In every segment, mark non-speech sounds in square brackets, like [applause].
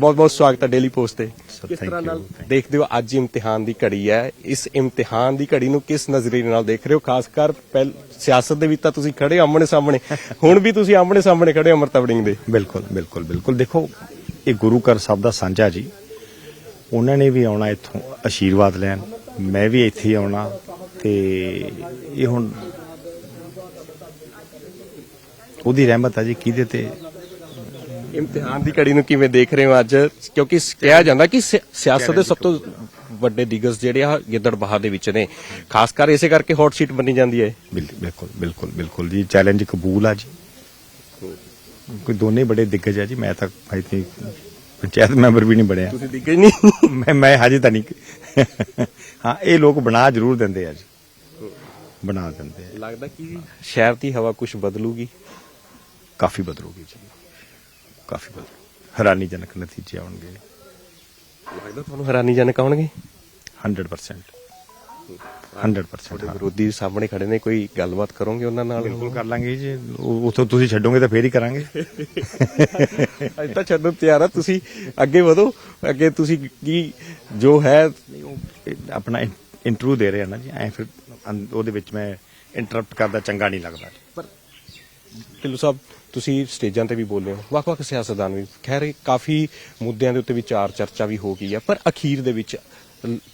ਬਹੁਤ ਬਹੁਤ ਸਵਾਗਤ ਹੈ ਡੇਲੀ ਪੋਸਟ ਤੇ। ਕਿਸ ਤਰ੍ਹਾਂ ਨਾਲ. ਦੇਖਦੇ ਹੋ ਅੱਜ ਇਮਤਿਹਾਨ ਦੀ ਘੜੀ ਹੈ? ਇਸ ਇਮਤਿਹਾਨ ਦੀ ਘੜੀ ਨੂੰ ਕਿਸ ਨਜ਼ਰੀਏ ਨਾਲ ਦੇਖ ਰਹੇ ਹੋ? ਖਾਸ ਕਰ ਸਿਆਸਤ ਦੇ ਵਿੱਚ ਤਾਂ ਤੁਸੀਂ ਖੜੇ ਆਮਣੇ ਸਾਹਮਣੇ। [laughs] ਹੁਣ ਵੀ ਤੁਸੀਂ ਆਮਣੇ ਸਾਹਮਣੇ ਖੜੇ ਹੋ ਅਮਰਤਾ ਵੜਿੰਗ ਦੇ। ਬਿਲਕੁਲ ਬਿਲਕੁਲ ਬਿਲਕੁਲ। ਦੇਖੋ ਇਹ ਗੁਰੂ ਘਰ ਸਭ ਦਾ ਸਾਂਝਾ ਜੀ। ਉਹਨਾਂ ਨੇ ਵੀ ਆਉਣਾ ਇੱਥੋਂ ਆਸ਼ੀਰਵਾਦ ਲੈਣ। ਮੈਂ ਵੀ ਇੱਥੇ ਹੀ ਆਉਣਾ ਤੇ ਇਹ ਹੁਣ ਉਹਦੀ ਰਹਿਮਤ ਹੈ ਜੀ ਕਿਹਦੇ ਤੇ? ਇਮਤਿਹਾਨ ਦੀ ਘੜੀ ਨੂੰ ਕਿਵੇਂ ਦੇਖ ਰਹੇ ਹੋ ਅੱਜ? ਕਿਉਂਕਿ ਕਿਹਾ ਜਾਂਦਾ ਕਿ ਸਿਆਸਤ ਦੇ ਸਭ ਤੋਂ ਵੱਡੇ ਦਿਗਜ ਜਿਹੜੇ ਆ ਗਿੱਦੜਬਾਹਾ ਦੇ ਵਿੱਚ ਨੇ। ਖਾਸ ਕਰ ਇਸੇ ਕਰਕੇ ਹੌਟ ਸੀਟ ਬਣੀ ਜਾਂਦੀ ਹੈ। ਬਿਲ- ਬਿਲਕੁਲ ਬਿਲਕੁਲ ਬਿਲਕੁਲ ਜੀ। ਚੈਲੰਜ ਕਬੂਲ ਆ ਜੀ। ਕੋਈ ਦੋਨੇ ਬੜੇ ਦਿੱਗਜ ਆ ਜੀ। ਮੈਂ ਤਾਂ ਆਈ ਥਿੰਕ ਪੰਚਾਇਤ ਮੈਂਬਰ ਵੀ ਨਹੀਂ ਬਣਿਆ। ਤੁਸੀਂ ਦਿਗਜ ਨਹੀਂ? ਮੈਂ ਮੈਂ ਹਜੇ ਤਾਂ ਨਹੀਂ ਹਾਂ ਇਹ ਲੋਕ ਬਣਾ ਜ਼ਰੂਰ ਦਿੰਦੇ ਆ ਜੀ। ਬਣਾ ਦਿੰਦੇ ਆ। ਲੱਗਦਾ ਕਿ ਸ਼ਹਿਰ ਦੀ ਹਵਾ ਕੁਝ ਬਦਲੂਗੀ? ਕਾਫੀ ਬਦਲੂਗੀ ਜੀ। ਕਾਫੀ ਹੈਰਾਨੀਜਨਕ ਨਤੀਜੇ ਆਉਣਗੇ। ਲੱਗਦਾ ਤੁਹਾਨੂੰ ਹੈਰਾਨੀਜਨਕ ਆਉਣਗੇ? 100% 100% ਤੁਹਾਡੇ ਹਾਂ। ਵਿਰੋਧੀ ਸਾਹਮਣੇ ਖੜੇ ਨੇ ਕੋਈ ਗੱਲਬਾਤ ਕਰੋਗੇ ਉਹਨਾਂ ਨਾਲ? ਬਿਲਕੁਲ ਕਰ ਲਾਂਗੇ ਜੀ। ਉੱਥੋਂ ਤੁਸੀਂ ਛੱਡੋਗੇ ਤਾਂ ਫੇਰ ਹੀ ਕਰਾਂਗੇ। ਅੱਜ ਤਾਂ ਛੱਡਣ ਤਿਆਰ ਆ। ਤੁਸੀਂ ਅੱਗੇ ਵਧੋ। ਅੱਗੇ ਤੁਸੀਂ ਕੀ ਜੋ ਹੈ ਆਪਣਾ ਇੰਟਰਵਿਊ ਦੇ ਰਹੇ ਆ ਨਾ ਜੀ। ਐ ਫਿਰ ਉਹਦੇ ਵਿੱਚ ਮੈਂ ਇੰਟਰਰਪਟ ਕਰਦਾ ਚੰਗਾ ਨਹੀਂ ਲੱਗਦਾ। ਢਿੱਲੋਂ ਸਾਹਿਬ, ਤੁਸੀਂ ਸਟੇਜਾਂ ਤੇ ਵੀ ਬੋਲੇ ਹੋ। ਵੱਖ-ਵੱਖ ਸਿਆਸਤਦਾਨ ਵੀ। ਖੈਰ ਕਾਫੀ ਮੁੱਦਿਆਂ ਦੇ ਉੱਤੇ ਵਿਚਾਰ ਚਰਚਾ ਵੀ ਹੋ ਗਈ ਹੈ, ਪਰ ਅਖੀਰ ਦੇ ਵਿੱਚ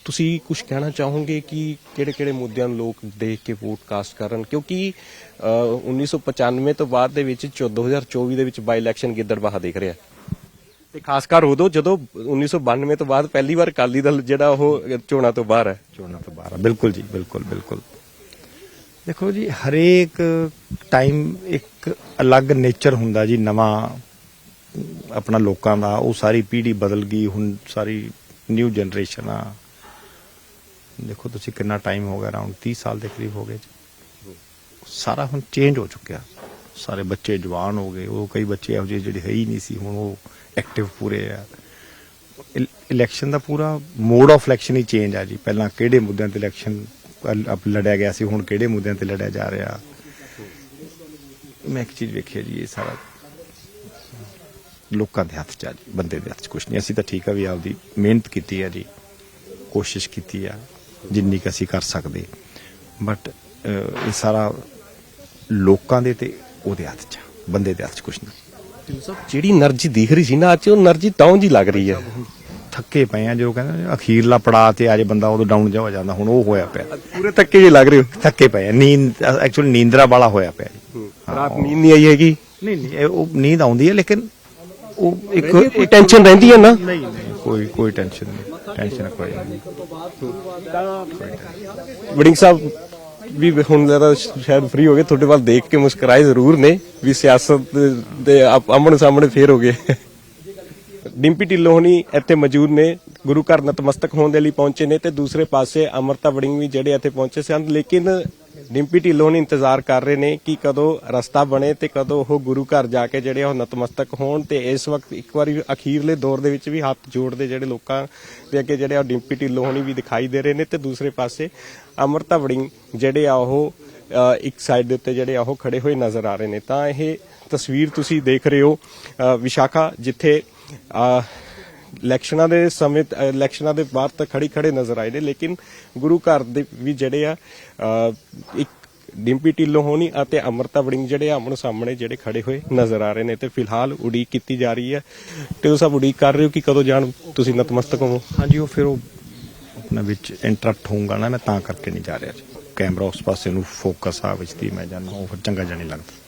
ਤੁਸੀਂ ਕੁਝ ਕਹਿਣਾ ਚਾਹੋਗੇ ਕਿ ਕਿਹੜੇ-ਕਿਹੜੇ ਮੁੱਦਿਆਂ ਨੂੰ ਲੋਕ ਦੇਖ ਕੇ ਵੋਟ ਕਾਸਟ ਕਰਨ? ਕਿਉਂਕਿ 1995 ਤੋਂ ਬਾਅਦ ਦੇ ਵਿੱਚ 2024 ਦੇ ਵਿੱਚ ਬਾਈ ਇਲੈਕਸ਼ਨ ਗਿੱਦੜਬਾਹਾ ਦੇਖ ਰਿਹਾ। ਤੇ ਖਾਸ ਕਰ ਉਦੋਂ ਜਦੋਂ 1992 ਤੋਂ ਬਾਅਦ ਪਹਿਲੀ ਵਾਰ ਅਕਾਲੀ ਦਲ ਜਿਹੜਾ ਉਹ ਚੋਣਾਂ ਤੋਂ ਬਾਹਰ ਹੈ। ਚੋਣਾਂ ਤੋਂ ਬਾਹਰ ਬਿਲਕੁਲ ਜੀ, ਬਿਲਕੁਲ ਬਿਲਕੁਲ। ਦੇਖੋ ਜੀ, ਹਰੇਕ ਟਾਈਮ ਇੱਕ ਅਲੱਗ ਨੇਚਰ ਹੁੰਦਾ ਜੀ, ਨਵਾਂ ਆਪਣਾ ਲੋਕਾਂ ਦਾ, ਉਹ ਸਾਰੀ ਪੀੜ੍ਹੀ ਬਦਲ ਗਈ, ਹੁਣ ਸਾਰੀ ਨਿਊ ਜਨਰੇਸ਼ਨ ਆ। ਦੇਖੋ ਤੁਸੀਂ ਕਿੰਨਾ ਟਾਈਮ ਹੋ ਗਿਆ ਅਰਾਊਂਡ 30 ਸਾਲ ਦੇ ਕਰੀਬ ਹੋ ਗਏ ਜੀ। ਸਾਰਾ ਹੁਣ ਚੇਂਜ ਹੋ ਚੁੱਕਿਆ। ਸਾਰੇ ਬੱਚੇ ਜਵਾਨ ਹੋ ਗਏ, ਉਹ ਕਈ ਬੱਚੇ ਇਹੋ ਜਿਹੇ ਜਿਹੜੇ ਹੈ ਹੀ ਨਹੀਂ ਸੀ, ਹੁਣ ਉਹ ਐਕਟਿਵ ਪੂਰੇ ਆ। ਇਲ- ਇਲੈਕਸ਼ਨ ਦਾ ਪੂਰਾ ਮੋਡ ਆਫ ਇਲੈਕਸ਼ਨ ਹੀ ਚੇਂਜ ਆ ਜੀ। ਪਹਿਲਾਂ ਕਿਹੜੇ ਮੁੱਦਿਆਂ ਤੇ ਇਲੈਕਸ਼ਨ ਲੜਿਆ ਗਿਆ ਸੀ ਹੁਣ ਕਿਹੜੇ ਮੁੱਦਿਆਂ ਤੇ ਲੜਿਆ ਜਾ ਰਿਹਾ? ਮੈਂ ਇੱਕ ਚੀਜ਼ ਵੇਖੀ ਜੀ ਇਹ ਸਾਰਾ ਲੋਕਾਂ ਦੇ ਹੱਥ 'ਚ ਆ ਬੰਦੇ ਦੇ ਹੱਥ 'ਚ ਕੁਝ ਨਹੀਂ। ਅਸੀਂ ਤਾਂ ਠੀਕ ਆ ਵੀ ਆਪਦੀ ਮਿਹਨਤ ਕੀਤੀ ਆ ਜੀ ਕੋਸ਼ਿਸ਼ ਕੀਤੀ ਆ ਜਿੰਨੀ ਕੁ ਅਸੀਂ ਕਰ ਸਕਦੇ। ਬਟ ਇਹ ਸਾਰਾ ਲੋਕਾਂ ਦੇ ਤੇ ਉਹਦੇ ਹੱਥ 'ਚ ਬੰਦੇ ਦੇ ਹੱਥ 'ਚ ਕੁਛ ਨਹੀਂ। ਜਿਹੜੀ એનર્ਜੀ ਦੇਖ ਰਹੀ ਸੀ ਨਾ ਅੱਜ ਉਹ એનર્ਜੀ ਤਾਂ ਜੀ ਲੱਗ ਰਹੀ ਹੈ। ਥੱਕੇ ਪਏ ਆ ਜੋ ਕਹਿੰਦੇ ਅਖੀਰਲਾ ਪੜਾਅ ਤੇ ਆ ਜੇ ਬੰਦਾ ਉਦੋਂ ਡਾਊਨ ਜਾ ਹੋ ਜਾਂਦਾ ਹੁਣ ਉਹ ਹੋਇਆ ਪਿਆ। ਪੂਰੇ ਥੱਕੇ ਜਿਹੇ ਲੱਗ ਰਹੇ ਹੋ? ਥੱਕੇ ਪਏ ਆ ਨੀਂਦ ਐਕਚੁਅਲੀ ਨੀਂਦਰਾ ਵਾਲਾ ਹੋਇਆ ਪਿਆ ਜੀ। ਰਾਤ ਨੀਂਦ ਨਹੀਂ ਆਈ ਹੈਗੀ? ਨਹੀਂ ਨਹੀਂ ਉਹ ਨੀਂਦ ਆਉਂਦੀ ਹੈ ਲੇਕਿਨ ਉਹ ਇੱਕ ਕੋਈ ਟੈਨਸ਼ਨ ਰਹਿੰਦੀ ਹੈ ਨਾ? ਨਹੀਂ ਨਹੀਂ ਕੋਈ ਕੋਈ ਟੈਨਸ਼ਨ ਨਹੀਂ ਟੈਨਸ਼ਨ ਕੋਈ ਨਹੀਂ। ਵੜਿੰਗ ਸਾਹਿਬ ਵੀ ਹੁਣ ਜ਼ਰਾ ਸ਼ਾਇਦ ਫ੍ਰੀ ਹੋ ਗਏ ਤੁਹਾਡੇ ਵੱਲ ਦੇਖ ਕੇ ਮੁਸਕਰਾਏ ਜ਼ਰੂਰ ਨੇ ਵੀ ਸਿਆਸਤ ਦੇ ਆਮਣ ਸਾਹਮਣੇ ਫੇਰ ਹੋ ਗਏ। ਡਿੰਪੀ ਢਿੱਲੋਂ ਹੋਣੀ ਇੱਥੇ ਮੌਜੂਦ ਨੇ, ਗੁਰੂ ਘਰ ਨਤਮਸਤਕ ਹੋਣ ਦੇ ਲਈ ਪਹੁੰਚੇ ਨੇ ਤੇ ਦੂਸਰੇ ਪਾਸੇ ਅਮਰਤਾ ਵੜਿੰਗ ਵੀ ਜਿਹੜੇ ਇੱਥੇ ਪਹੁੰਚੇ ਸਨ। ਲੇਕਿਨ ਡਿੰਪੀ ਢਿੱਲੋਂ ਨੇ ਇੰਤਜ਼ਾਰ ਕਰ ਰਹੇ ਨੇ ਕਿ ਕਦੋਂ ਰਸਤਾ ਬਣੇ ਤੇ ਕਦੋਂ ਉਹ ਗੁਰੂ ਘਰ ਜਾ ਕੇ ਜਿਹੜੇ ਉਹ ਨਤਮਸਤਕ ਹੋਣ ਤੇ ਇਸ ਵਕਤ ਇੱਕ ਵਾਰੀ ਅਖੀਰਲੇ ਦੌਰ ਦੇ ਵਿੱਚ ਵੀ ਹੱਥ ਜੋੜਦੇ ਜਿਹੜੇ ਲੋਕਾਂ ਦੇ ਅੱਗੇ ਜਿਹੜੇ ਆ ਡਿੰਪੀ ਢਿੱਲੋਂ ਹੋਣੀ ਵੀ ਦਿਖਾਈ ਦੇ ਰਹੇ ਨੇ ਤੇ ਦੂਸਰੇ ਪਾਸੇ ਅਮਰਤਾ ਵੜਿੰਗ ਜਿਹੜੇ ਆ ਉਹ ਇੱਕ ਸਾਈਡ ਦੇ ਉੱਤੇ ਜਿਹੜੇ ਆ ਉਹ ਖੜੇ ਹੋਏ ਨਜ਼ਰ ਆ ਰਹੇ ਨੇ। ਤਾਂ ਇਹ ਤਸਵੀਰ ਤੁਸੀਂ ਦੇਖ ਰਹੇ ਹੋ ਅ, ਵਿਸ਼ਾਖਾ ਜਿੱਥੇ ਇਲੈਕਸ਼ਨਾਂ ਦੇ ਸਮੇਂ ਇਲੈਕਸ਼ਨਾਂ ਦੇ ਬਾਅਦ ਤਾਂ ਖੜੀ ਖੜੇ ਨਜ਼ਰ ਆਏ ਨੇ ਲੇਕਿਨ ਗੁਰੂ ਘਰ ਦੇ ਵੀ ਜਿਹੜੇ ਆ ਇੱਕ ਡਿੰਪੀ ਢਿੱਲੋਂ ਹੋਣੀ ਅਤੇ ਅਮਰਤਾ ਵੜਿੰਗ ਜਿਹੜੇ ਆਮਣ ਸਾਹਮਣੇ ਜਿਹੜੇ ਖੜੇ ਹੋਏ ਨਜ਼ਰ ਆ ਰਹੇ ਨੇ ਤੇ ਫਿਲਹਾਲ ਉਡੀਕ ਕੀਤੀ ਜਾ ਰਹੀ ਹੈ। ਤੇ ਉਹ ਸਭ ਉਡੀਕ ਕਰ ਰਹੇ ਹੋ ਕਿ ਕਦੋਂ ਜਾਣ ਤੁਸੀਂ ਨਤਮਸਤਕ ਹੋਵੋ? ਹਾਂਜੀ ਉਹ ਫਿਰ ਉਹ ਆਪਣਾ ਵਿੱਚ ਇੰਟਰਪਟ ਹੋਊਗਾ ਨਾ ਮੈਂ ਤਾਂ ਕਰਕੇ ਨਹੀਂ ਜਾ ਰਿਹਾ ਜੀ। ਕੈਮਰਾ ਉਸ ਪਾਸੇ ਨੂੰ ਫੋਕਸ ਆ, ਵਿੱਚ ਦੀ ਮੈਂ ਜਾਣਾ ਉਹ ਫਿਰ ਚੰਗਾ ਜਾਣੀ ਲੱਗਦਾ।